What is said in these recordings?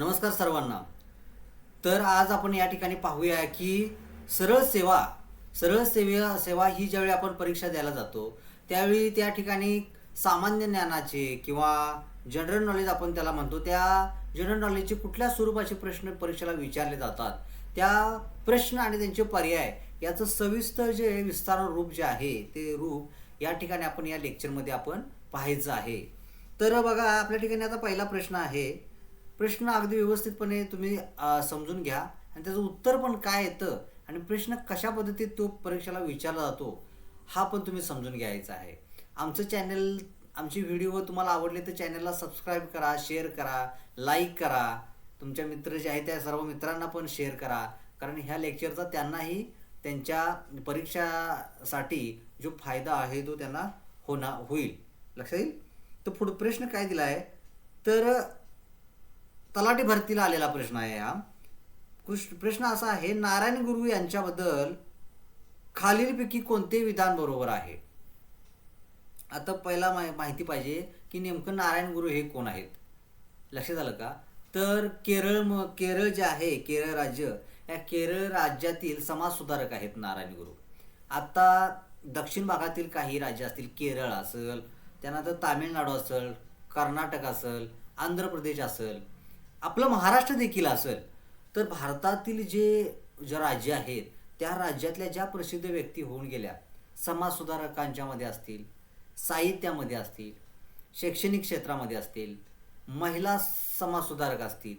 नमस्कार सर्वांना. तर आज आपण या ठिकाणी पाहूया की सरळ सेवा सरळ सेवा सेवा ही ज्यावेळी आपण परीक्षा द्यायला जातो त्यावेळी त्या ठिकाणी सामान्य ज्ञानाचे किंवा जनरल नॉलेज आपण त्याला म्हणतो त्या जनरल नॉलेजचे कुठल्या स्वरूपाचे प्रश्न परीक्षेला विचारले जातात त्या प्रश्न आणि त्यांचे पर्याय याचं सविस्तर जे विस्तार रूप जे आहे ते रूप या ठिकाणी आपण या लेक्चरमध्ये आपण पाहायचं आहे. तर बघा आपल्या ठिकाणी आता पहिला प्रश्न आहे प्रश्न अगदी व्यवस्थितपणे तुम्ही समजून घ्या. आणि त्याचं उत्तर पण काय येतं आणि प्रश्न कशा पद्धतीत तो परीक्षेला विचारला जातो हा पण तुम्ही समजून घ्यायचा आहे. आमचं चॅनल आमची व्हिडिओ तुम्हाला आवडले तर चॅनलला सबस्क्राईब करा शेअर करा लाईक करा. तुमच्या मित्र जे आहेत त्या सर्व मित्रांना पण शेअर करा. कारण ह्या लेक्चरचा त्यांनाही त्यांच्या परीक्षासाठी जो फायदा आहे तो त्यांना होणार होईल. लक्षात येईल? तर पुढं प्रश्न काय दिला आहे तर तलाठी भरतीला आलेला प्रश्न आहे हा. कृष्ण प्रश्न असा आहे नारायण गुरु यांच्याबद्दल खालीलपैकी कोणते विधान बरोबर आहे? आता पहिला मा- माहिती पाहिजे की नेमकं नारायण गुरु हे कोण आहेत? लक्षात आलं का? तर केरळ म- केरळ जे आहे केरळ राज्य या केरळ राज्यातील समाज सुधारक आहेत नारायण गुरु. आता दक्षिण भागातील काही राज्य असतील केरळ असेल त्यानंतर तामिळनाडू असेल कर्नाटक असेल आंध्र प्रदेश असेल आपलं महाराष्ट्र देखील असेल तर भारतातील जे ज्या राज्य आहेत त्या राज्यातल्या ज्या प्रसिद्ध व्यक्ती होऊन गेल्या समाजसुधारकांच्यामध्ये मध्ये असतील साहित्यामध्ये असतील शैक्षणिक क्षेत्रामध्ये असतील महिला समाजसुधारक असतील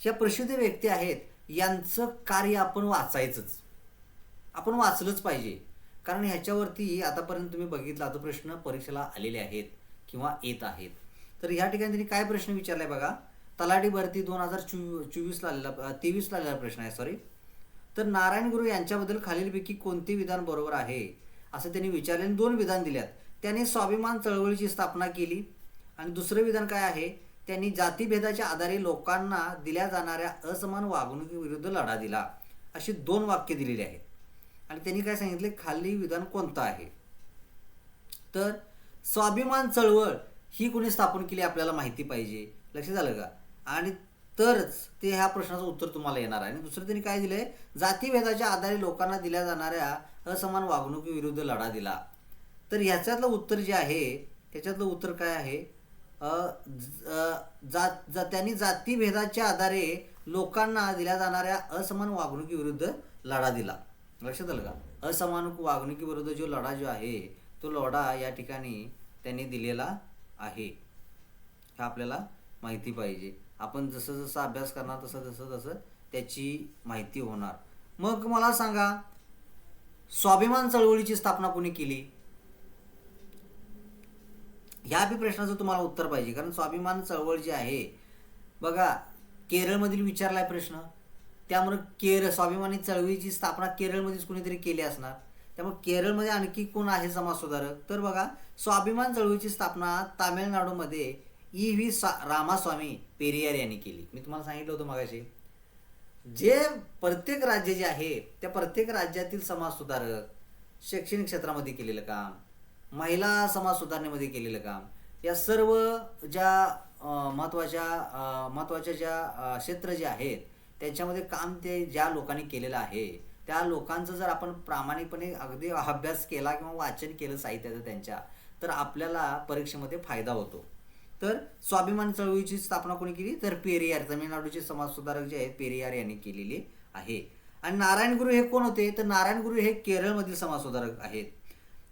ह्या प्रसिद्ध व्यक्ती आहेत यांचं कार्य आपण वाचायचंच. आपण वाचलंच पाहिजे. कारण ह्याच्यावरती आतापर्यंत तुम्ही बघितला तो प्रश्न परीक्षेला आलेले आहेत किंवा येत आहेत. तर ह्या ठिकाणी त्यांनी काय प्रश्न विचारलाय बघा? तलाठी भरती दोन हजार चोवी चोवीसला आलेला तेवीसला आलेला प्रश्न आहे सॉरी तर नारायण गुरु यांच्याबद्दल खालीलपैकी कोणते विधान बरोबर आहे? असं त्यांनी विचारले आणि दोन विधान दिल्यात. त्यांनी स्वाभिमान चळवळीची स्थापना केली आणि दुसरं विधान काय आहे? त्यांनी जातीभेदाच्या आधारे लोकांना दिल्या जाणाऱ्या असमान वागणुकीविरुद्ध लढा दिला. अशी दोन वाक्य दिलेली आहेत. आणि त्यांनी काय सांगितले? खाली विधान कोणतं आहे? तर स्वाभिमान चळवळ ही कोणी स्थापन केली आपल्याला माहिती पाहिजे. लक्षात आलं का? आणि तरच ते ह्या प्रश्नाचं उत्तर तुम्हाला येणार आहे. आणि दुसरं त्यांनी काय दिलंय? जातीभेदाच्या आधारे लोकांना दिल्या जाणाऱ्या असमान वागणुकीविरुद्ध लढा दिला. तर ह्याच्यातलं उत्तर जे आहे त्याच्यातलं उत्तर काय आहे? जात जा त्यांनी जातीभेदाच्या आधारे लोकांना दिल्या जाणाऱ्या असमान वागणुकीविरुद्ध लढा दिला. लक्षात आलं का? असमान वागणुकीविरुद्ध जो लढा जो आहे तो लढा या ठिकाणी त्यांनी दिलेला आहे. हे आपल्याला माहिती पाहिजे. आपण जसं जसं अभ्यास करणार तसं तसं तसं त्याची माहिती होणार. मग मला सांगा स्वाभिमान चळवळीची स्थापना कोणी केली? ह्या बी प्रश्नाचं तुम्हाला उत्तर पाहिजे कारण स्वाभिमान चळवळ जी आहे बघा केरळमधील विचारलाय प्रश्न. त्यामुळे केरळ स्वाभिमानी चळवळीची स्थापना केरळमध्येच कोणीतरी केली असणार. त्यामुळे केरळमध्ये आणखी कोण आहे समाज सुधारक तर बघा स्वाभिमान चळवळीची स्थापना तामिळनाडूमध्ये ई व्ही सा रामास्वामी पेरियार यांनी केली. मी तुम्हाला सांगितलं होतं मगाशी. जे प्रत्येक राज्य जे आहे त्या प्रत्येक राज्यातील समाज सुधारक शैक्षणिक क्षेत्रामध्ये केलेलं काम महिला समाज सुधारणेमध्ये केलेलं काम या सर्व ज्या महत्त्वाच्या महत्त्वाच्या ज्या क्षेत्र जे आहेत त्यांच्यामध्ये काम ते ज्या लोकांनी केलेलं आहे त्या लोकांचं जर आपण प्रामाणिकपणे अगदी अभ्यास केला किंवा वाचन केलं साहित्याचं त्यांच्या तर आपल्याला परीक्षेमध्ये फायदा होतो. तर स्वाभिमान चळवळीची स्थापना कोणी केली? तर पेरियार तमिळनाडूचे समाजसुधारक जे आहेत पेरियार यांनी केलेली आहे. आणि नारायण गुरु हे कोण होते? तर नारायण गुरु हे केरळमधील समाजसुधारक आहेत.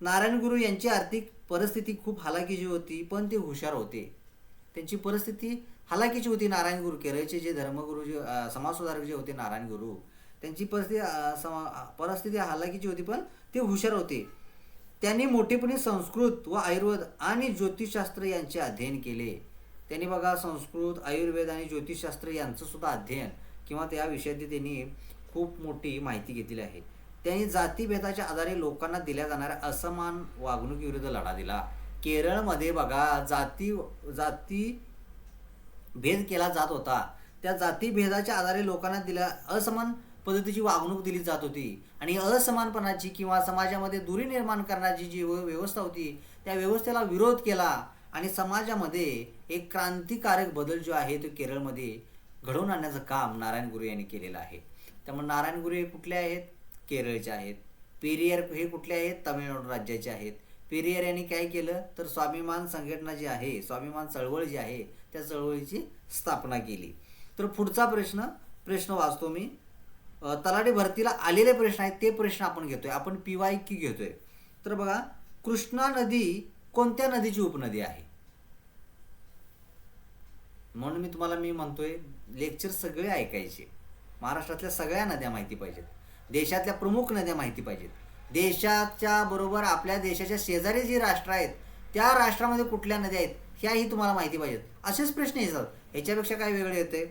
नारायण गुरु यांची आर्थिक परिस्थिती खूप हालाकीची होती पण ते हुशार होते. त्यांची परिस्थिती हालाकीची होती नारायण गुरु. केरळचे जे धर्मगुरू जे समाजसुधारक जे होते नारायण गुरु त्यांची परिस्थिती समा- परिस्थिती हालाकीची होती पण ते हुशार होते. त्यांनी मोठेपणी संस्कृत व आयुर्वेद आणि ज्योतिषशास्त्र यांचे अध्ययन केले. त्यांनी बघा संस्कृत आयुर्वेद आणि ज्योतिषशास्त्र यांचं सुद्धा अध्ययन किंवा त्या विषयाची त्यांनी खूप मोठी माहिती घेतलेली आहे. त्यांनी जातीभेदाच्या आधारे लोकांना दिल्या जाणाऱ्या असमान वागणुकीविरुद्ध लढा दिला. केरळमध्ये बघा जाती जाती भेद केला जात होता. त्या जातीभेदाच्या आधारे लोकांना दिल्या असमान पद्धतीची वागणूक दिली जात होती. आणि असमानपणाची किंवा समाजामध्ये दुरी निर्माण करण्याची जी व्यवस्था होती त्या व्यवस्थेला विरोध केला आणि समाजामध्ये एक क्रांतिकारक बदल जो आहे तो केरळमध्ये घडवून आणण्याचं काम नारायण गुरु यांनी केलेलं आहे. त्यामुळे नारायण गुरु हे कुठले आहेत? केरळचे आहेत. पेरियर हे कुठले आहेत? तामिळनाडू राज्याचे आहेत. पेरियर यांनी काय केलं? तर स्वाभिमान संघटना जी आहे स्वाभिमान चळवळ जी आहे त्या चळवळीची स्थापना केली. तर पुढचा प्रश्न प्रश्न वाचतो मी. तलाठी भरतीला आलेले प्रश्न आहेत ते प्रश्न आपण घेतोय. आपण पी वाय क्यू घेतोय? तर बघा कृष्णा नदी कोणत्या नदीची उपनदी आहे? म्हणून मी तुम्हाला मी म्हणतोय लेक्चर सगळे ऐकायचे. महाराष्ट्रातल्या सगळ्या नद्या माहिती पाहिजेत. देशातल्या प्रमुख नद्या माहिती पाहिजेत. देशाच्या बरोबर आपल्या देशाच्या शेजारी जी राष्ट्र आहेत त्या राष्ट्रामध्ये कुठल्या नद्या आहेत ह्याही तुम्हाला माहिती पाहिजेत. असेच प्रश्न येतात. ह्याच्यापेक्षा काय वेगळे येते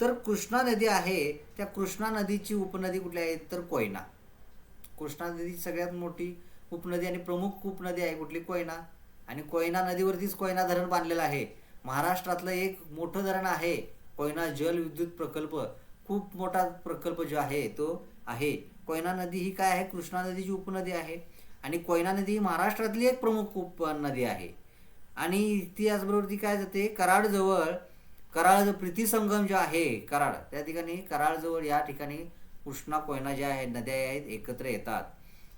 तर कृष्णा नदी आहे त्या कृष्णा नदीची उपनदी कुठली आहे? तर कोयना. कृष्णा नदी सगळ्यात मोठी उपनदी आणि प्रमुख उपनदी आहे कुठली? कोयना. आणि कोयना नदीवरतीच कोयना धरण बांधलेलं आहे. महाराष्ट्रातलं एक मोठं धरण आहे. कोयना जल विद्युत प्रकल्प. खूप मोठा प्रकल्प जो आहे तो आहे. कोयना नदी ही काय आहे? कृष्णा नदीची उपनदी आहे. आणि कोयना नदी ही महाराष्ट्रातली एक प्रमुख उपनदी आहे. आणि ती याचबरोबर ती काय जाते? कराडजवळ कराड प्रीती संगम जो आहे कराड त्या ठिकाणी कराडजवळ या ठिकाणी कृष्णा कोयना ज्या आहेत नद्या आहेत एकत्र येतात.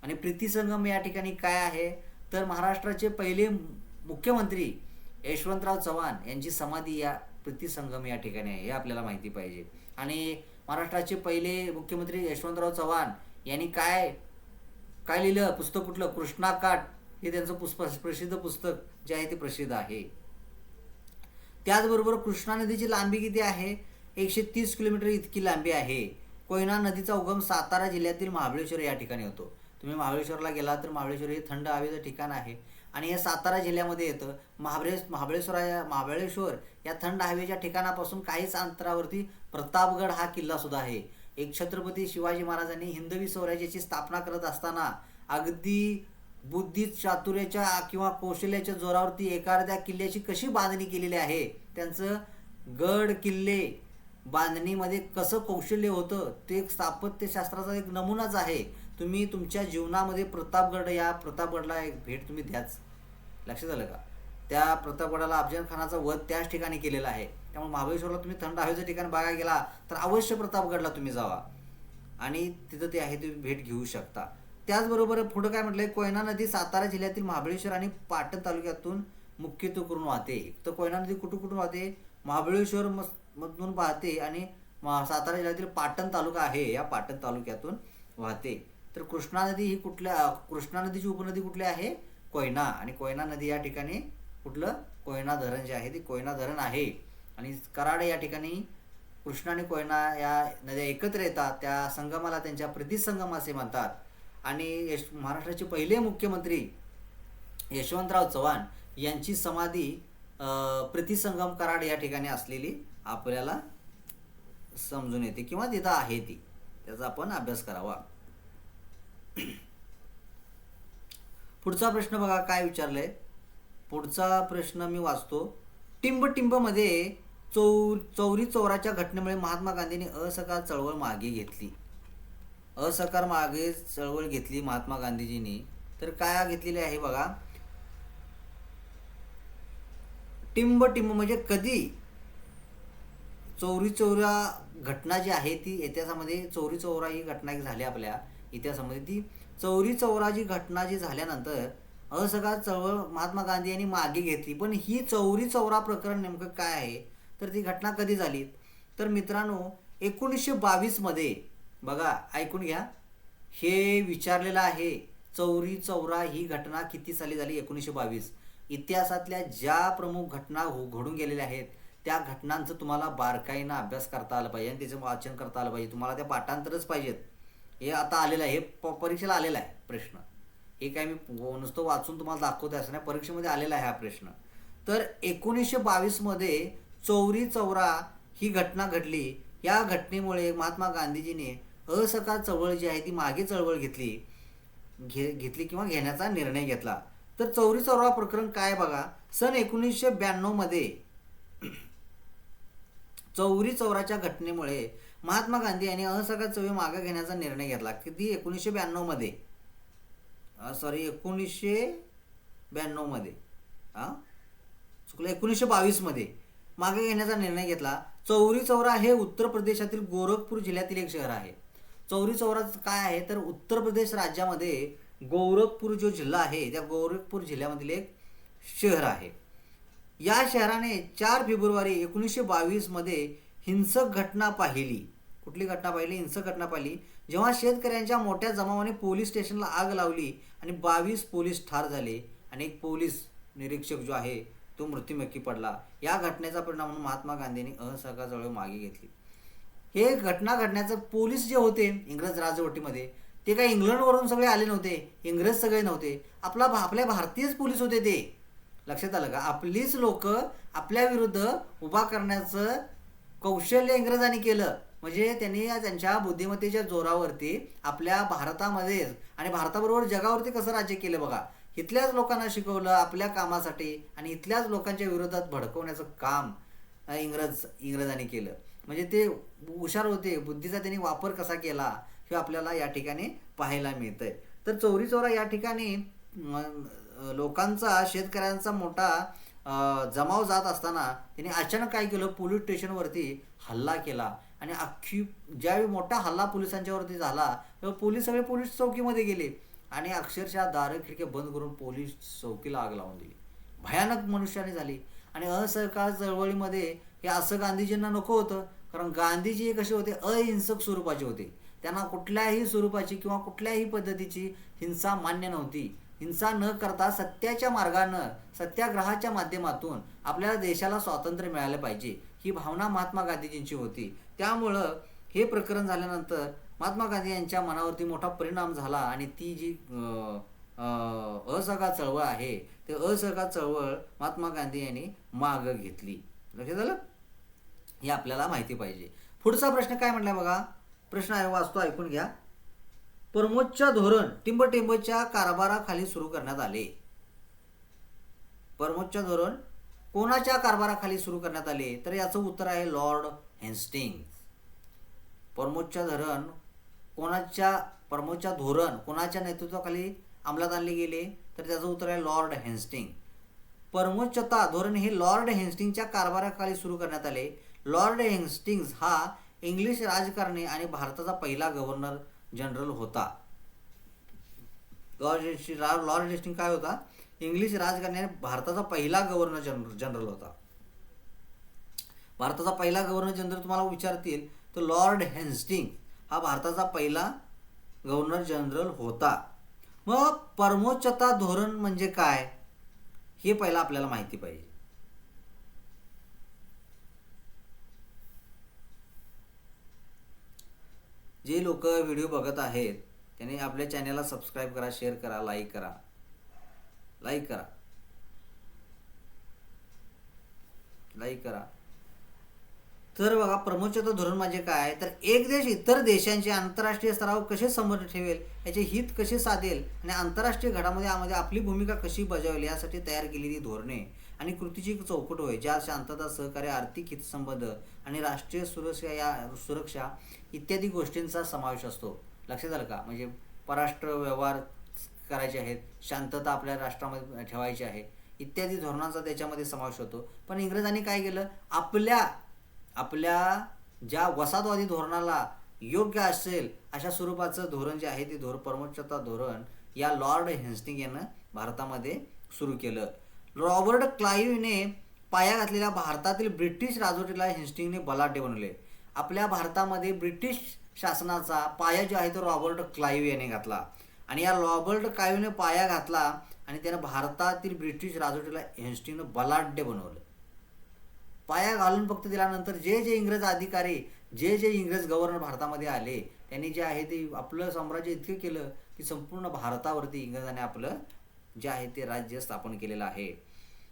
आणि प्रीती संगम या ठिकाणी काय आहे? तर महाराष्ट्राचे पहिले मुख्यमंत्री यशवंतराव चव्हाण यांची समाधी या प्रीती संगम या ठिकाणी आहे हे आपल्याला माहिती पाहिजे. आणि महाराष्ट्राचे पहिले मुख्यमंत्री यशवंतराव चव्हाण यांनी काय काय लिहिलं? पुस्तक कुठलं? कृष्णाकाठ हे त्यांचं पुष्प प्रसिद्ध पुस्तक जे आहे ते प्रसिद्ध आहे. त्याचबरोबर कृष्णा नदीची लांबी किती आहे? एकशे तीस किलोमीटर इतकी लांबी आहे. कोयना नदीचा उगम सातारा जिल्ह्यातील महाबळेश्वर या ठिकाणी होतो. तुम्ही महाबळेश्वरला गेला तर महाबळेश्वर हे थंड हवेचं ठिकाण आहे. आणि हे सातारा जिल्ह्यामध्ये येतं. महाबळे महाबळेश्वर या महाबळेश्वर या थंड हवेच्या ठिकाणापासून काहीच अंतरावरती प्रतापगड हा किल्ला सुद्धा आहे. एक छत्रपती शिवाजी महाराजांनी हिंदवी स्वराज्याची स्थापना करत असताना अगदी बुद्धी चातुर्याच्या किंवा कौशल्याच्या जोरावरती एखाद्या किल्ल्याची कशी बांधणी केलेली आहे? त्यांचं गड किल्ले बांधणीमध्ये कसं कौशल्य होतं? ते एक स्थापत्यशास्त्राचा एक नमुनाच आहे. तुम्ही तुमच्या जीवनामध्ये प्रतापगड या प्रतापगडला एक भेट तुम्ही द्याच. लक्षात आलं का? त्या प्रतापगडाला अफजल खानाचा वध त्याच ठिकाणी केलेला आहे. त्यामुळे महाबळेश्वरला तुम्ही थंड हवेचं ठिकाण बघायला गेला तर अवश्य प्रतापगडला तुम्ही जावा. आणि तिथं ते आहे तुम्ही भेट घेऊ शकता. त्याचबरोबर पुढं काय म्हटलंय? कोयना नदी सातारा जिल्ह्यातील महाबळेश्वर आणि पाटण तालुक्यातून मुख्यत्व करून वाहते. तर कोयना नदी कुठून कुठून वाहते? महाबळेश्वर मधून वाहते आणि सातारा जिल्ह्यातील पाटण तालुका आहे या पाटण तालुक्यातून वाहते. तर कृष्णा नदी ही कुठल्या कृष्णा नदीची उपनदी कुठली आहे? कोयना. आणि कोयना नदी या ठिकाणी कुठलं? कोयना धरण जे आहे ते कोयना धरण आहे. आणि कराड या ठिकाणी कृष्णा आणि कोयना या नद्या एकत्र येतात. त्या संगमाला त्यांच्या प्रतिसंगम असे म्हणतात. आणि यश महाराष्ट्राचे पहिले मुख्यमंत्री यशवंतराव चव्हाण यांची समाधी प्रतिसंगम कराड या ठिकाणी असलेली आपल्याला समजून येते किंवा तिथं आहे ती. त्याचा आपण अभ्यास करावा. पुढचा प्रश्न बघा काय विचारलंय? पुढचा प्रश्न मी वाचतो. टिंब टिंबमध्ये चौ चौरी चौराच्या घटनेमुळे महात्मा गांधींनी असहकार चळवळ मागे घेतली. असहकार मागे चळवळ घेतली महात्मा गांधीजींनी. तर काय घेतलेली आहे बघा. टिंब टिंब म्हणजे कधी? चौरी चौरा घटना जी आहे ती इतिहासामध्ये चौरी चौरा ही घटना एक झाली आपल्या इतिहासामध्ये. ती चौरी चौरा जी घटना जी झाल्यानंतर असहकार चळवळ महात्मा गांधी यांनी मागे घेतली. पण ही चौरी चौरा प्रकरण नेमकं काय आहे? तर ती घटना कधी झाली? तर मित्रांनो एकोणीसशे बावीसमध्ये बघा ऐकून घ्या. हे विचारलेलं आहे चौरी चौरा ही घटना किती साली झाली? एकोणीसशे बावीस. इतिहासातल्या ज्या प्रमुख घटना हो- घडून गेलेल्या आहेत त्या घटनांचं तुम्हाला बारकाईनं अभ्यास करता आलं पाहिजे आणि त्याचं वाचन करता आलं पाहिजे. तुम्हाला त्या पाठांतरच पाहिजेत. हे आता आलेलं आहे हे प- परीक्षेला आलेला आहे प्रश्न. हे काय मी नुसतं वाचून तुम्हाला दाखवते असं नाही परीक्षेमध्ये आलेला आहे हा प्रश्न. तर एकोणीसशे बावीसमध्ये चौरी चौरा ही घटना घडली. या घटनेमुळे महात्मा गांधीजीने असहकार चळवळ जी आहे ती मागे चळवळ घेतली घे घेतली किंवा घेण्याचा निर्णय घेतला. तर चौरी चौरा प्रकरण काय बघा? सन एकोणीसशे ब्याण्णवमध्ये चौरी चौराच्या घटनेमुळे महात्मा गांधी यांनी असहकार चळवळ मागे घेण्याचा निर्णय घेतला. किती? एकोणीसशे ब्याण्णवमध्ये सॉरी एकोणीसशे ब्याण्णवमध्ये हां चुकलं. एकोणीसशे बावीसमध्ये मागे घेण्याचा निर्णय घेतला. चौरी चौरा हे उत्तर प्रदेशातील गोरखपूर जिल्ह्यातील एक शहर आहे. चौरी चौराच काय आहे? तर उत्तर प्रदेश राज्यामध्ये गोरखपूर जो जिल्हा आहे त्या गोरखपूर जिल्ह्यामधील एक शहर आहे. या शहराने चार फेब्रुवारी एकोणीसशे बावीसमध्ये हिंसक घटना पाहिली. कुठली घटना पाहिली? हिंसक घटना पाहिली. जेव्हा शेतकऱ्यांच्या मोठ्या जमावाने पोलीस स्टेशनला आग लावली आणि बावीस पोलीस ठार झाले आणि एक पोलीस निरीक्षक जो आहे तो मृत्युमुखी पडला. या घटनेचा परिणाम म्हणून महात्मा गांधींनी असहकार चळवळ मागे घेतली. हे घटना घडण्याचं पोलीस जे होते इंग्रज राजवटीमध्ये ते काही इंग्लंडवरून सगळे आले नव्हते इंग्रज सगळे नव्हते. आपला आपले आपल्या भारतीयच पोलीस होते ते. लक्षात आलं का? आपलीच लोक आपल्या विरुद्ध उभा करण्याचं कौशल्य इंग्रजांनी केलं. म्हणजे त्यांनी त्यांच्या बुद्धिमत्तेच्या जोरावरती आपल्या भारतामध्येच आणि भारताबरोबर जगावरती कसं राज्य केलं बघा? इथल्याच लोकांना शिकवलं आपल्या कामासाठी आणि इथल्याच लोकांच्या विरोधात भडकवण्याचं काम इंग्रज इंग्रजांनी केलं. म्हणजे ते हुशार होते बुद्धीचा त्यांनी वापर कसा केला हे आपल्याला या ठिकाणी पाहायला मिळतंय. तर चौरी चोरा या ठिकाणी लोकांचा शेतकऱ्यांचा मोठा जमाव जात असताना त्यांनी अचानक काय केलं पोलीस स्टेशनवरती हल्ला केला. आणि अख्खी ज्यावेळी मोठा हल्ला पोलिसांच्यावरती झाला तेव्हा पोलीस सगळे पोलीस चौकीमध्ये गेले. आणि अक्षरशः दारं खिडक्या बंद करून पोलीस चौकीला आग लावून दिली. भयानक मनुष्याने झाली. आणि असहकार चळवळीमध्ये हे असं गांधीजींना नको होतं. कारण गांधीजी हे कसे होते? अहिंसक स्वरूपाचे होते. त्यांना कुठल्याही स्वरूपाची किंवा कुठल्याही पद्धतीची हिंसा मान्य नव्हती. हिंसा न करता सत्याच्या मार्गानं सत्याग्रहाच्या माध्यमातून आपल्याला देशाला स्वातंत्र्य मिळालं पाहिजे. ही भावना महात्मा गांधीजींची होती. त्यामुळं हे प्रकरण झाल्यानंतर महात्मा गांधी यांच्या मनावरती मोठा परिणाम झाला आणि ती जी असहकार चळवळ आहे ते असहकार चळवळ महात्मा गांधी यांनी मागं घेतली. लक्षात झालं हे आपल्याला माहिती पाहिजे. पुढचा प्रश्न काय म्हटलाय बघा? प्रश्न आहे वाचतो ऐकून घ्या. परमोच्च धोरण टिंबटिंबच्या कारभाराखाली सुरू करण्यात आले. परमोच्च धोरण कोणाच्या कारभाराखाली सुरू करण्यात आले? तर याचं उत्तर आहे लॉर्ड हेन्स्टिंग. परमोच्च धरण कोणाच्या परमोच्च धोरण कोणाच्या नेतृत्वाखाली अंमलात आणले गेले? तर त्याचं उत्तर आहे लॉर्ड हेन्स्टिंग. परमोच्चता धोरण हे लॉर्ड हेन्स्टिंगच्या कारभाराखाली सुरू करण्यात आले. लॉर्ड हेन्स्टिंग्स हा इंग्लिश राजकारणी आणि भारताचा पहिला गव्हर्नर जनरल होता. लॉर्ड हेस्टिंग लॉर्ड हेस्टिंग काय होता? इंग्लिश राजकारणी आणि भारताचा पहिला गव्हर्नर जनरल जनरल होता. भारताचा पहिला गव्हर्नर जनरल तुम्हाला विचारतील तर लॉर्ड हेन्स्टिंग हा भारताचा पहिला गव्हर्नर जनरल होता. मग परमोच्चता धोरण म्हणजे काय? हे पहिला आपल्याला माहिती पाहिजे. जे लोक व्हिडिओ बघत आहेत त्यांनी आपल्या चॅनलला सबस्क्राईब करा शेअर करा लाईक करा. लाईक करा. लाईक करा. तर बघा प्रमोच्चता धोरण म्हणजे काय? तर एक देश इतर देशांचे आंतरराष्ट्रीय स्तरावर कसे समोर ठेवेल याचे हित कसे साधेल आणि आंतरराष्ट्रीय घडामोडीमध्ये आपली भूमिका कशी बजावेल यासाठी तयार केलेली धोरणे. आणि कृतीची एक चौकट होय ज्या शांतता सहकार्य आर्थिक हितसंबंध आणि राष्ट्रीय सुरक्षा या सुरक्षा इत्यादी गोष्टींचा समावेश असतो. लक्षात आलं का? म्हणजे परराष्ट्र व्यवहार करायचे आहेत शांतता आपल्या राष्ट्रामध्ये ठेवायची आहे इत्यादी धोरणांचा त्याच्यामध्ये समावेश होतो. पण इंग्रजांनी काय केलं? आपल्या आपल्या ज्या वसाहतवादी धोरणाला योग्य असेल अशा स्वरूपाचं धोरण जे आहे ते धोर परमोच्चता धोरण या लॉर्ड हेन्स्टिंग यानं भारतामध्ये सुरू केलं. रॉबर्ट क्लाईव्हने पाया घातलेल्या भारतातील ब्रिटिश राजवटीला हेन्स्टिंगने बलाढ्य बनवले. आपल्या भारतामध्ये ब्रिटिश शासनाचा पाया जो आहे तो रॉबर्ट क्लाईव्ह याने घातला. आणि या रॉबर्ट क्लाईव्हने पाया घातला आणि त्यानं भारतातील ब्रिटिश राजवटीला हेन्स्टिंगनं बलाढ्य बनवलं. पाया घालून फक्त दिल्यानंतर जे जे इंग्रज अधिकारी जे जे इंग्रज गव्हर्नर भारतामध्ये आले त्यांनी जे आहे ते आपलं साम्राज्य इतकं केलं की संपूर्ण भारतावरती इंग्रजांनी आपलं जे आहे ते राज्य स्थापन केलेलं आहे.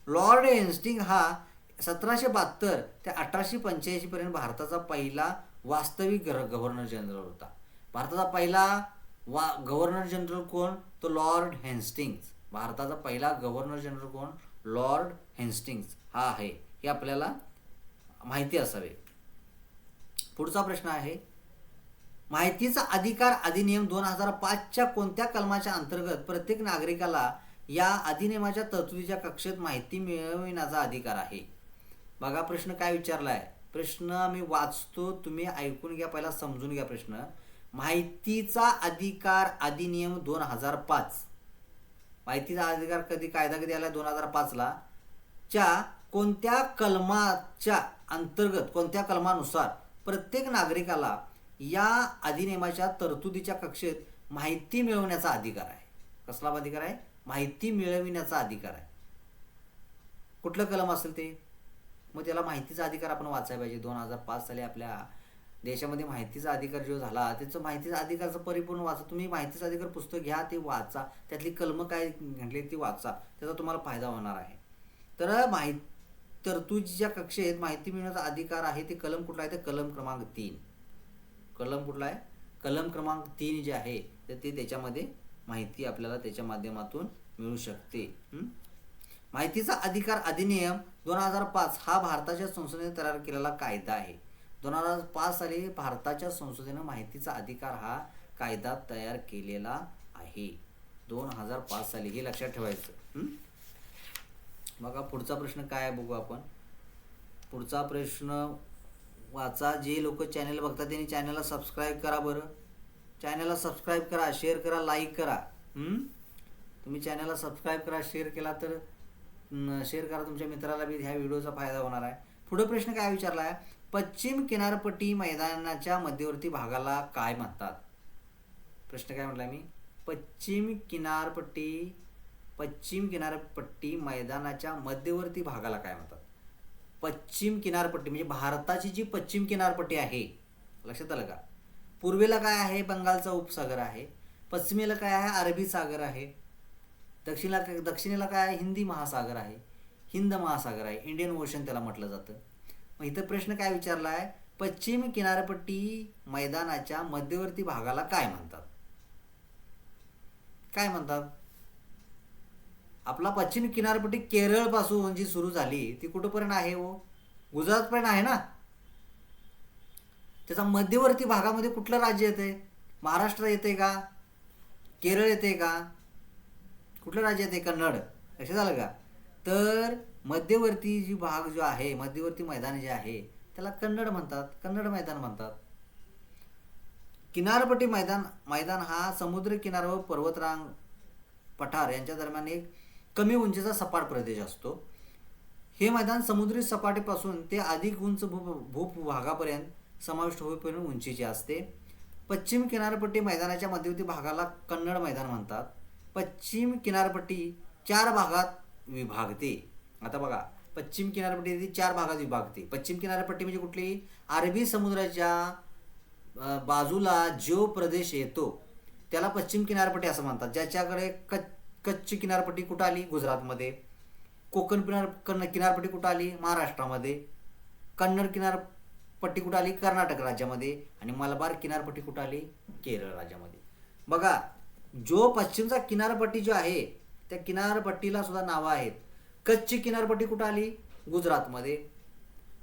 लॉर्ड हेन्स्टिंग हा सतराशे बहात्तर ते अठराशे पंच्याऐंशीपर्यंत भारताचा पहिला वास्तविक गव्हर्नर जनरल होता. भारताचा पहिला वा गव्हर्नर जनरल कोण? तो लॉर्ड हेन्स्टिंग्स. भारताचा पहिला गव्हर्नर जनरल कोण? Lord Hastings. हा आहे. हे आपल्याला माहिती असावे. पुढचा प्रश्न आहे. माहितीचा अधिकार अधिनियम दोन हजार पाचच्या कोणत्या कलमाच्या अंतर्गत प्रत्येक नागरिकाला या अधिनियमाच्या तरतुदीच्या कक्षेत माहिती मिळविण्याचा अधिकार आहे. बघा प्रश्न काय विचारलाय? प्रश्न मी वाचतो तुम्ही ऐकून घ्या पहिला समजून घ्या प्रश्न. माहितीचा अधिकार अधिनियम दोन हजार पाच. माहितीचा अधिकार कधी कायदा कधी आला? दोन हजार पाचला च्या कोणत्या कलमाच्या अंतर्गत कोणत्या कलमानुसार प्रत्येक नागरिकाला या अधिनियमाच्या तरतुदीच्या कक्षेत माहिती मिळवण्याचा अधिकार आहे? कसला अधिकार आहे? माहिती मिळविण्याचा अधिकार आहे. कुठलं कलम असेल ते? मग त्याला माहितीचा अधिकार आपण वाचायला पाहिजे. दोन हजार पाच साली आपल्या देशामध्ये माहितीचा अधिकार जो झाला त्याचं माहितीचा अधिकारचं परिपूर्ण वाचा. तुम्ही माहितीचा अधिकार पुस्तक घ्या ते वाचा. त्यातली कलमं काय म्हटली ती वाचा. त्याचा तुम्हाला फायदा होणार आहे. तर माहीत ज्या कक्षेत माहिती मिळण्याचा अधिकार आहे ते कलम कुठला आहे? ते कलम क्रमांक तीन. कलम कुठला आहे? कलम क्रमांक तीन जे आहे तर ते त्याच्यामध्ये माहिती आपल्याला त्याच्या माध्यमातून मिळू शकते. माहितीचा अधिकार अधिनियम दोन हजार पाच हा भारताच्या संसदेने तयार केलेला कायदा आहे. दोन हजार पाच साली भारताच्या संसदेनं माहितीचा अधिकार हा कायदा तयार केलेला आहे. दोन हजार पाच साली हे लक्षात ठेवायचं. बघा पुढचा प्रश्न काय आहे बघू आपण. पुढचा प्रश्न वाचा. जे लोक चॅनल बघतात त्यांनी चॅनलला सबस्क्राईब करा बरं. चॅनलला सबस्क्राईब करा शेअर करा लाईक करा. तुम्ही चॅनलला सबस्क्राईब करा शेअर केला तर शेअर करा. तुमच्या मित्राला बी ह्या व्हिडिओचा फायदा होणार आहे. पुढं प्रश्न काय विचारला आहे पश्चिम किनारपट्टी मैदानाच्या मध्यवर्ती भागाला काय म्हणतात? प्रश्न काय म्हटला मी? पश्चिम किनारपट्टी पश्चिम किनारपट्टी मैदानाच्या मध्यवर्ती भागाला काय म्हणतात? पश्चिम किनारपट्टी म्हणजे भारताची जी पश्चिम किनारपट्टी आहे लक्षात आलं का? पूर्वेला काय आहे? बंगालचा उपसागर आहे. पश्चिमेला काय आहे? अरबी सागर आहे. दक्षिणेला दक्षिणेला काय आहे? हिंदी महासागर आहे. हिंद महासागर आहे. इंडियन ओशन त्याला म्हटलं जातं. मग इथं प्रश्न काय विचारला आहे पश्चिम किनारपट्टी मैदानाच्या मध्यवर्ती भागाला काय म्हणतात? काय म्हणतात? आपला पश्चिम किनारपट्टी केरळपासून जी सुरू झाली ती कुठंपर्यंत आहे हो? गुजरातपर्यंत आहे ना? त्याचा मध्यवर्ती भागामध्ये कुठलं राज्य येते महाराष्ट्र येते का? केरळ येते का? कुठलं राज्य येते कन्नड. लक्षात झालं का? तर मध्यवर्ती जी भाग जो आहे मध्यवर्ती मैदान जे आहे त्याला कन्नड म्हणतात. कन्नड मैदान म्हणतात. किनारपट्टी मैदान मैदान हा समुद्र किनार व पर्वतरांग पठार यांच्या दरम्यान एक कमी उंचीचा सपाट प्रदेश असतो. हे मैदान समुद्री सपाटीपासून ते अधिक उंच भू भूभागापर्यंत समाविष्ट होईपर्यंत उंचीची असते. पश्चिम किनारपट्टी मैदानाच्या मध्यवर्ती भागाला कन्नड मैदान म्हणतात. पश्चिम किनारपट्टी चार भागात विभागते. आता बघा पश्चिम किनारपट्टी ती चार भागात विभागते. पश्चिम किनारपट्टी म्हणजे कुठली? अरबी समुद्राच्या बाजूला जो प्रदेश येतो त्याला पश्चिम किनारपट्टी असं म्हणतात. ज्याच्याकडे कच कच्छ किनारपट्टी कुठं आली? गुजरातमध्ये. कोकण किनार कन्न किनारपट्टी कुठं आली? महाराष्ट्रामध्ये. कन्नड किनार पट्टी कुठं आली? कर्नाटक राज्यामध्ये. आणि मलबार किनारपट्टी कुठं आली? केरळ राज्यामध्ये. बघा जो पश्चिमचा किनारपट्टी जो आहे त्या किनारपट्टीला सुद्धा नावं आहेत. कच्ची किनारपट्टी कुठं आली? गुजरातमध्ये.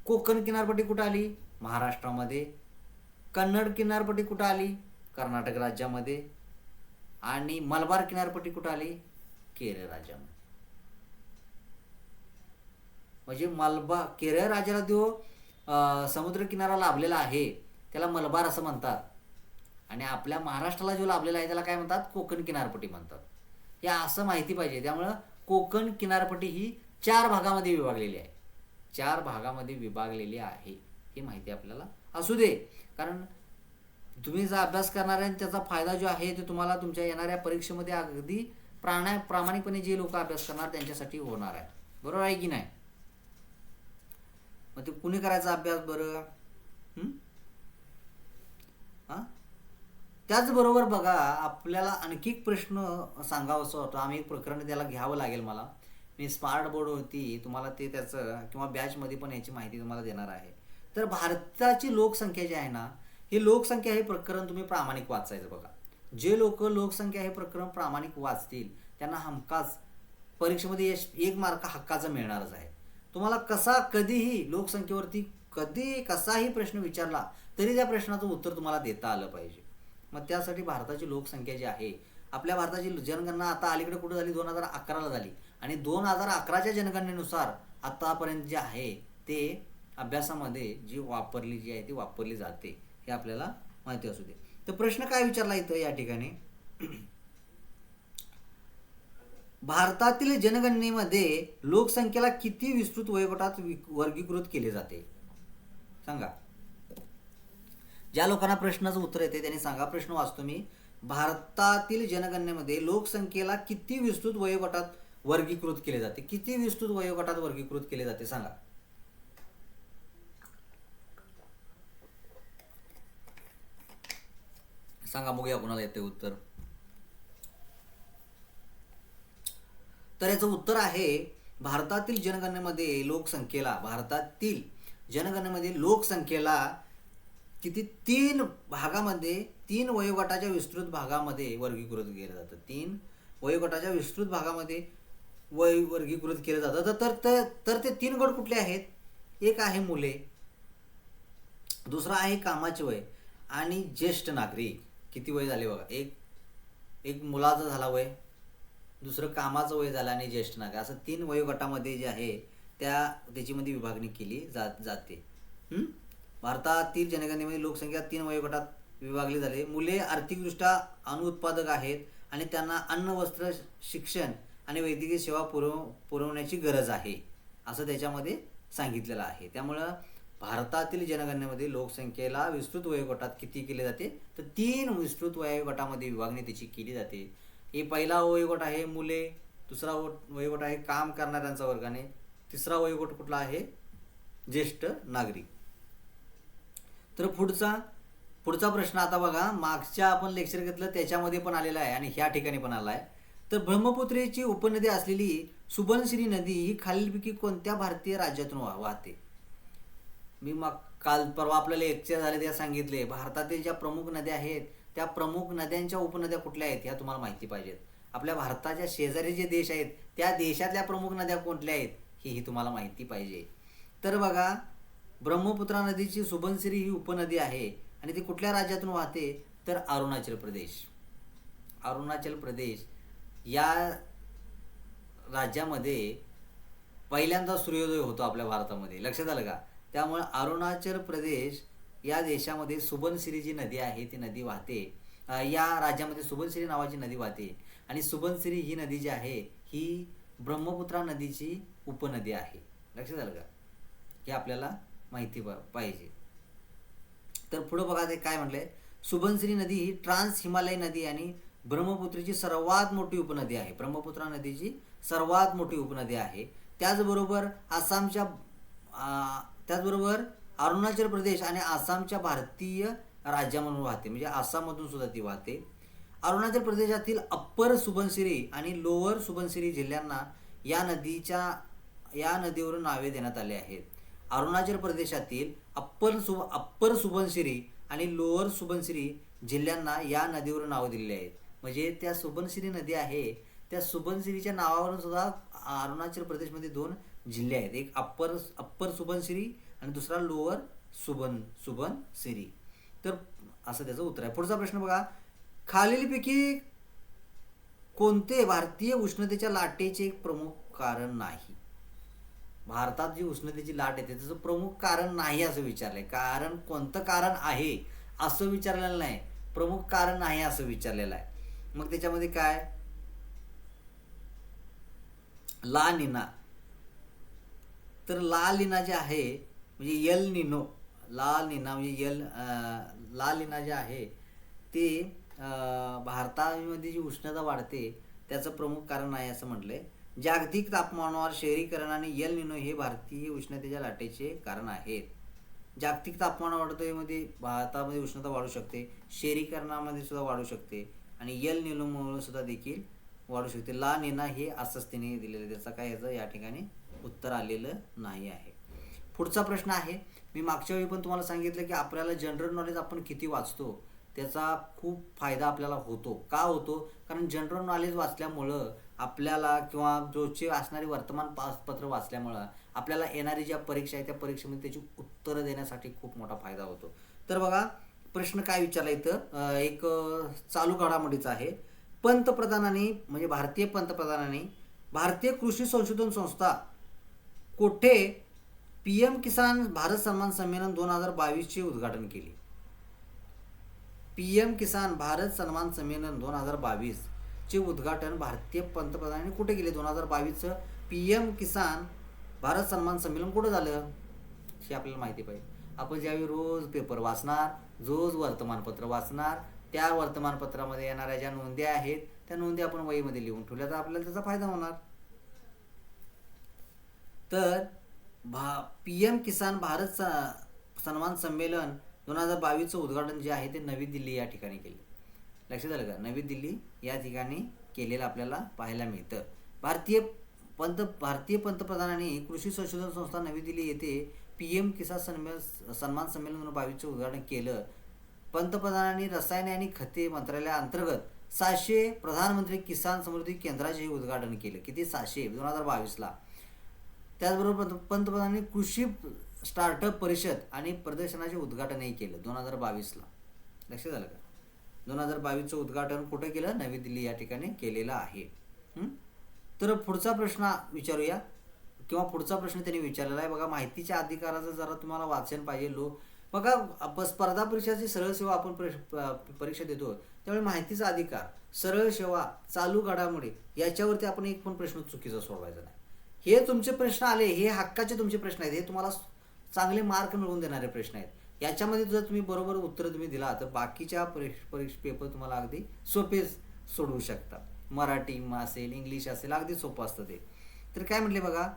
कोकण किनारपट्टी कुठं आली? महाराष्ट्रामध्ये. कन्नड किनारपट्टी कुठं आली? कर्नाटक राज्यामध्ये. आणि मलबार किनारपट्टी कुठं आली? केरळ राज्यामध्ये. म्हणजे मलबा केरळ राज्याला देऊ? समुद्रकिनारा लाभलेला आहे त्याला मलबार असं म्हणतात. आणि आपल्या महाराष्ट्राला जो लाभलेला आहे त्याला काय म्हणतात? कोकण किनारपट्टी म्हणतात. हे असं माहिती पाहिजे. त्यामुळं कोकण किनारपट्टी ही चार भागामध्ये विभागलेली आहे. चार भागामध्ये विभागलेली आहे ही माहिती आपल्याला असू दे. कारण तुम्ही जर अभ्यास करणार आहे त्याचा फायदा जो आहे तो तुम्हाला तुमच्या येणाऱ्या परीक्षेमध्ये अगदी प्राणा प्रामाणिकपणे जे लोक अभ्यास करणार त्यांच्यासाठी होणार आहे. बरोबर आहे की नाही? मग ते कुणी करायचा अभ्यास बरं? हां? त्याचबरोबर बघा आपल्याला आणखी एक प्रश्न सांगावासा होतो. आम्ही एक प्रकरण त्याला घ्यावं लागेल मला. मी स्मार्ट बोर्ड होती तुम्हाला ते त्याचं किंवा बॅचमध्ये पण याची माहिती तुम्हाला देणार आहे. तर भारताची लोकसंख्या जी आहे ना ही लोकसंख्या हे प्रकरण तुम्ही प्रामाणिक वाचायचं बघा. जे लोक लोकसंख्या हे प्रकरण प्रामाणिक वाचतील त्यांना हमखास परीक्षेमध्ये यश एक मार्क हक्काचा मिळणारच आहे. तुम्हाला कसा कधीही लोकसंख्येवरती कधी कसाही प्रश्न विचारला तरी त्या प्रश्नाचं उत्तर तुम्हाला देता आलं पाहिजे. मग त्यासाठी भारताची लोकसंख्या जी आहे आपल्या भारताची जनगणना आता अलीकडे कुठे झाली? दोन हजार अकराला झाली. आणि दोन हजार अकराच्या जनगणनेनुसार आतापर्यंत जे आहे ते अभ्यासामध्ये जी वापरली जी आहे ती वापरली जाते हे आपल्याला माहिती असू दे. तर प्रश्न काय विचारला इथं या ठिकाणी? भारतातील जनगणनेमध्ये लोकसंख्येला किती विस्तृत वयोगटात वर्गीकृत केले जाते? सांगा. ज्या लोकांना प्रश्नाचं उत्तर येते त्यांनी सांगा. प्रश्न वाचतो मी. भारतातील जनगणनेमध्ये लोकसंख्येला किती विस्तृत वयोगटात वर्गीकृत केले जाते? किती विस्तृत वयोगटात वर्गीकृत केले जाते? सांगा. सांगा बघूया कोणाला येते उत्तर. तर याचं उत्तर आहे भारतातील जनगणनेमध्ये लोकसंख्येला भारतातील जनगणनेमध्ये लोकसंख्येला किती तीन भागामध्ये तीन वयोगटाच्या विस्तृत भागामध्ये वर्गीकृत केलं जातं. तीन वयोगटाच्या विस्तृत भागामध्ये वय वर्गीकृत केलं जातं. तर- तर तर तर ते तीन गट कुठले आहेत? एक आहे मुले दुसरा आहे कामाचे वय आणि ज्येष्ठ नागरिक. किती वय झाले बघा? एक एक मुलाचं झाला वय. दुसरं कामाचं वय झालं आणि ज्येष्ठ नागरिक. असं तीन वयोगटामध्ये जे आहे त्या त्याच्यामध्ये विभागणी केली जात. जाते भारतातील जनगणनेमध्ये म्हणजे लोकसंख्या तीन वयोगटात विभागली झाली मुले आर्थिकदृष्ट्या अनुत्पादक आहेत आणि त्यांना अन्न वस्त्र शिक्षण आणि वैद्यकीय सेवा पुरव पुरवण्याची गरज आहे असं त्याच्यामध्ये सांगितलेलं आहे. त्यामुळं भारतातील जनगणनेमध्ये लोकसंख्येला विस्तृत वयोगटात किती केले जाते? तर तीन विस्तृत वयोगटामध्ये विभागणी त्याची केली जाते. हे पहिला वयोगट आहे मुले दुसरा वयोगट आहे काम करणाऱ्यांचा वर्गाने तिसरा वयोगट कुठला आहे? ज्येष्ठ नागरिक. तर पुढचा पुढचा प्रश्न आता बघा मागच्या आपण लेक्चर घेतलं त्याच्यामध्ये पण आलेला आहे आणि ह्या ठिकाणी पण आला आहे तर ब्रह्मपुत्रेची उपनदी असलेली सुबनश्री नदी ही खालीलपैकी कोणत्या भारतीय राज्यातून वाह- वाहते? मी मग काल परवा आपल्याला लेक्चर झाले त्या सांगितले. भारतातील ज्या प्रमुख नद्या आहेत त्या प्रमुख नद्यांच्या उपनद्या कुठल्या आहेत ह्या तुम्हाला माहिती पाहिजेत. आपल्या भारताच्या शेजारी जे देश आहेत त्या देशातल्या प्रमुख नद्या कोणत्या आहेत हेही ही तुम्हाला माहिती पाहिजे. तर बघा ब्रह्मपुत्रा नदीची सुबनसिरी ही उपनदी आहे आणि ती कुठल्या राज्यातून वाहते? तर अरुणाचल प्रदेश. अरुणाचल प्रदेश या राज्यामध्ये पहिल्यांदा सूर्योदय होतो आपल्या भारतामध्ये. लक्षात आलं का? त्यामुळे अरुणाचल प्रदेश या देशामध्ये सुबनसिरी जी नदी आहे ती नदी वाहते. या राज्यामध्ये सुबनसिरी नावाची नदी वाहते. आणि सुबनसिरी ही नदी जी आहे ही ब्रह्मपुत्रा नदीची उपनदी आहे. लक्षात आलं का? हे आपल्याला माहिती पाहिजे. तर पुढं बघा ते काय म्हटलंय सुबनसिरी नदी ही ट्रान्स हिमालय नदी आणि ब्रह्मपुत्रीची सर्वात मोठी उपनदी आहे. ब्रह्मपुत्रा नदीची सर्वात मोठी उपनदी आहे. त्याचबरोबर आसामच्या त्याचबरोबर अरुणाचल प्रदेश आणि आसामच्या भारतीय राज्यामधून वाहते. म्हणजे आसाममधून सुद्धा ती वाहते. अरुणाचल प्रदेशातील अप्पर सुबनसिरी आणि लोअर सुबनसिरी जिल्ह्यांना या नदीच्या या नदीवरून नावे देण्यात आले आहेत. अरुणाचल प्रदेशातील अप्पर सु अप्पर सुबनसिरी आणि लोअर सुबनसिरी जिल्ह्यांना या नदीवरून नावं दिलेली आहेत. म्हणजे त्या सुबनसिरी नदी आहे त्या सुबनसिरीच्या नावावरून सुद्धा अरुणाचल प्रदेशमध्ये दोन जिल्हे आहेत. एक अप्पर अप्पर सुबनसिरी आणि दुसरा लोअर सुबन सुबन सिरी. तर असं त्याचं उत्तर आहे. पुढचा प्रश्न बघा. खालीलपैकी कोणते भारतीय उष्णतेच्या लाटेचे एक प्रमुख कारण नाही? भारतात जी उष्णतेची लाट येते त्याचं प्रमुख कारण नाही असं विचारलंय. कारण कोणतं कारण आहे असं विचारलेलं नाही. प्रमुख कारण नाही असं विचारलेलं आहे. मग त्याच्यामध्ये काय? ला निना तर ला लिना जे आहे म्हणजे यल निनो लाल निना म्हणजे यल लाल निना जे आहे ते भारतामध्ये जी उष्णता वाढते त्याचं प्रमुख कारण आहे असं म्हटलंय. जागतिक तापमानावर शहरीकरण आणि यल निनो हे भारतीय उष्णतेच्या लाटेचे कारण आहेत. जागतिक तापमान वाढतोयमध्ये भारतामध्ये उष्णता वाढू शकते शहरीकरणामध्ये सुद्धा वाढू शकते आणि यल निनोमुळे सुद्धा देखील वाढू शकते. ला निना हे असंच तिने दिलेलं आहे. काय याचं या ठिकाणी उत्तर आलेलं नाही आहे. पुढचा प्रश्न आहे. मी मागच्या वेळी पण तुम्हाला सांगितलं की आपल्याला जनरल नॉलेज आपण किती वाचतो? त्याचा खूप फायदा आपल्याला होतो. का होतो? कारण जनरल नॉलेज वाचल्यामुळं आपल्याला किंवा रोजचे असणारे वर्तमान पत्र वाचल्यामुळं आपल्याला येणारी ज्या परीक्षा आहे त्या परीक्षेमध्ये त्याची उत्तरं देण्यासाठी खूप मोठा फायदा होतो. तर बघा प्रश्न काय विचारला इथं? एक चालू घडामोडीचा आहे. पंतप्रधानांनी म्हणजे भारतीय पंतप्रधानांनी भारतीय कृषी संशोधन संस्था कोठे पी एम किसान भारत सन्मान संमेलन दोन हजार बावीसचे उद्घाटन केले. पी एम किसान भारत सन्मान संमेलन दोन हजार बावीसचे उद्घाटन भारतीय पंतप्रधानांनी कुठे केले? दोन हजार बावीसचं पी एम किसान भारत सन्मान संमेलन कुठं झालं? हे आपल्याला माहिती पाहिजे. आपण ज्यावेळी रोज पेपर वाचणार रोज वर्तमानपत्र वाचणार त्या वर्तमानपत्रामध्ये येणाऱ्या ज्या नोंदी आहेत त्या नोंदी आपण वहीमध्ये लिहून ठेवल्या तर आपल्याला त्याचा फायदा होणार. तर भा पी एम किसान भारत स- सन्मान संमेलन दोन हजार बावीसचं उद्घाटन जे आहे ते नवी दिल्ली या ठिकाणी केले. लक्षात आलं का? नवी दिल्ली या ठिकाणी केलेलं आपल्याला पाहायला मिळतं. भारतीय पंत भारतीय पंतप्रधानांनी कृषी संशोधन संस्था नवी दिल्ली येथे पी एम किसान सन्मेलन सन्मान संमेलन दोन बावीसचं उद्घाटन केलं. पंतप्रधानांनी रसायने आणि खते मंत्रालयाअंतर्गत सहाशे प्रधानमंत्री किसान समृद्धी केंद्राचेही उद्घाटन केलं. किती? सहाशे. दोन हजार बावीसला. त्याचबरोबर पंत- पंतप्रधानांनी कृषी स्टार्टअप परिषद आणि प्रदर्शनाचे उद्घाटनही केलं दोन हजार बावीसला. लक्ष झालं का? दोन हजार बावीसचं उद्घाटन कुठं केलं? नवी दिल्ली या ठिकाणी केलेलं आहे. तर पुढचा प्रश्न विचारूया. किंवा पुढचा प्रश्न त्यांनी विचारलेला आहे. बघा माहितीच्या अधिकाराचं जरा तुम्हाला वाचन पाहिजे लोक बघा स्पर्धा परीक्षाची सरळ सेवा आपण परीक्षा देतो. त्यामुळे माहितीचा अधिकार सरळ सेवा चालू घडामोडी याच्यावरती आपण एक पण प्रश्न चुकीचा सोडवायचा नाही. हे तुमचे प्रश्न आले हे हक्काचे तुमचे प्रश्न आहेत हे तुम्हाला चांगले मार्क मिळवून देणारे प्रश्न आहेत. याच्यामध्ये जर तुम्ही बरोबर उत्तर तुम्ही दिला तर बाकीच्या परीक्ष पेपर तुम्हाला अगदी सोपे सोडवू शकता मराठी असेल इंग्लिश असेल अगदी सोपं असतं ते. तर काय म्हटले बघा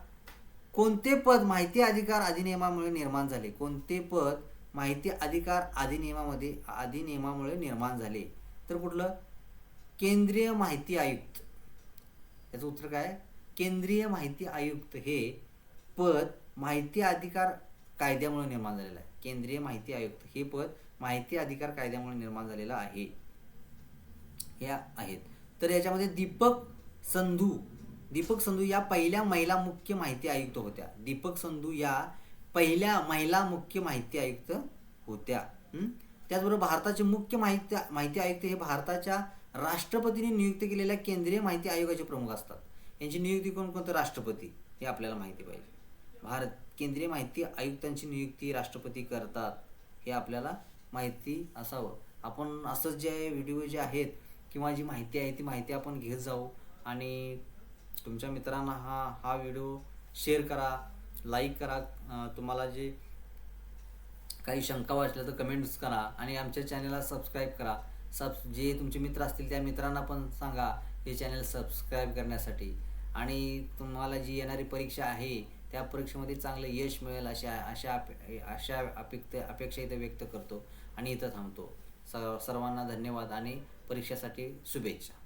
कोणते पद माहिती अधिकार अधिनियमामुळे निर्माण झाले? कोणते पद माहिती अधिकार अधिनियमामध्ये अधिनियमामुळे निर्माण झाले? तर कुठलं? केंद्रीय माहिती आयुक्त. याचं उत्तर काय? केंद्रीय माहिती आयुक्त हे पद माहिती अधिकार कायद्यामुळे निर्माण झालेलं आहे. केंद्रीय माहिती आयुक्त हे पद माहिती अधिकार कायद्यामुळे निर्माण झालेलं आहे. ह्या आहेत. तर याच्यामध्ये दीपक संधू दीपक संधू या पहिल्या महिला मुख्य माहिती आयुक्त होत्या. दीपक संधू या पहिल्या महिला मुख्य माहिती आयुक्त होत्या. त्याचबरोबर भारताचे मुख्य माहिती माहिती आयुक्त हे भारताच्या राष्ट्रपतीने नियुक्त केलेल्या केंद्रीय माहिती आयोगाचे प्रमुख असतात. यांची नियुक्ती कोण कोणतं राष्ट्रपती हे आपल्याला माहिती पाहिजे. भारत केंद्रीय माहिती आयुक्तांची नियुक्ती राष्ट्रपती करतात हे आपल्याला माहिती असावं. आपण असंच जे व्हिडिओ जे आहेत किंवा जी माहिती आहे ती माहिती आपण घेत जाऊ आणि तुमच्या मित्रांना हा हा व्हिडिओ शेअर करा लाईक करा. तुम्हाला जे काही शंका वाटल्या तर कमेंट्स करा आणि आमच्या चॅनलला सबस्क्राईब करा. सब जे तुमचे मित्र असतील त्या मित्रांना पण सांगा हे चॅनल सबस्क्राईब करण्यासाठी. आणि तुम्हाला जी येणारी परीक्षा आहे त्या परीक्षेमध्ये चांगलं यश मिळेल अशा अशा अपे- अशा अपेक्त अपेक्षा इथं व्यक्त करतो. आणि इथं थांबतो. स सर्वांना धन्यवाद आणि परीक्षेसाठी शुभेच्छा.